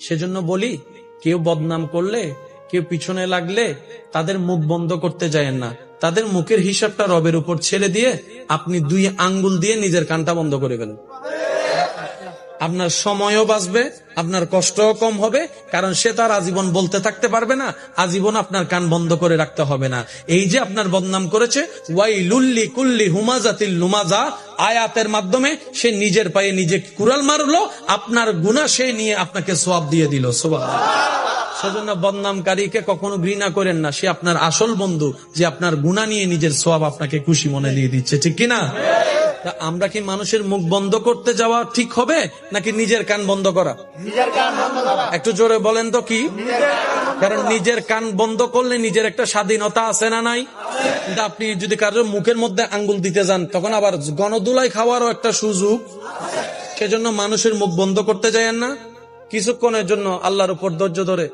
সেজন্য বলি, কেউ বদনাম করলে, কেউ পিছনে লাগলে তাদের মুখ বন্ধ করতে যায় না। তাদের মুখের হিসাবটা রবের উপর ছেড়ে দিয়ে আপনি দুই আঙ্গুল দিয়ে নিজের কানটা বন্ধ করে ফেলেন। আপনার সময়ও বাঁচবে, আপনার কষ্টও কম হবে, কারণ সে তার আজীবন বলতে থাকতে পারবে না, আজীবন আপনার কান বন্ধ করে রাখতে হবে না। এই যে আপনার বদনাম করেছে ওয়াই কুল্লি হুমাজাতিল আয়াতের মাধ্যমে সে নিজের পায়ে নিজে কুড়াল মারলো, আপনার গুণা সে নিয়ে আপনাকে সোয়াব দিয়ে দিল সোবাহ সেজন্য বদনামকারীকে কখনো ঘৃণা করেন না, সে আপনার আসল বন্ধু, যে আপনার গুণা নিয়ে নিজের সোয়াব আপনাকে খুশি মনে দিয়ে দিচ্ছে, ঠিক কিনা? তা আমরা কি মানুষের মুখ বন্ধ করতে যাওয়া ঠিক হবে নাকি নিজের কান বন্ধ করা? একটু জোরে বলেন তো কি? কারণ নিজের কান বন্ধ করলে নিজের একটা স্বাধীনতা আছে না নাই? কিন্তু আপনি যদি কারোর মুখের মধ্যে আঙ্গুল দিতে যান তখন আবার গণদুলাই খাওয়ারও একটা সুযোগ। সেজন্য মানুষের মুখ বন্ধ করতে যায়েন না। কিছুক্ষণের জন্য আল্লাহর উপর ধৈর্য ধরে।